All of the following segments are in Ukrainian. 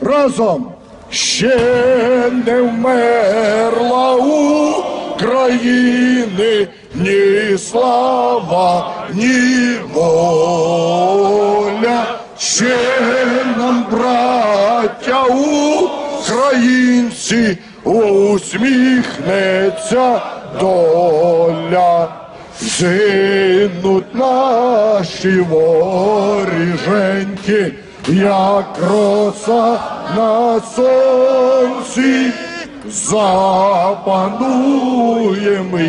Разом ще не вмерла України ні слава, ні воля. Ще нам, браття українці, усміхнеться доля. Зинуть наші воріженьки, як роса на сонці, запануєм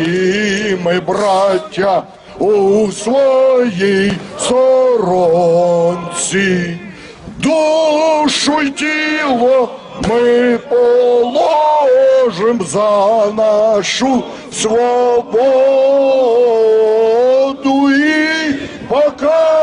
і ми, браття, у своїй сторонці. Душу й тіло ми положим за нашу свободу і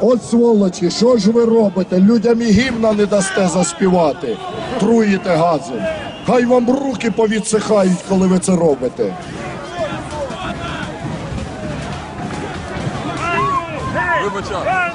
От сволочі, що ж ви робите? Людям і гімна не дасте заспівати. Труїте газом. Хай вам руки повідсихають, коли ви це робите. Вибачаю.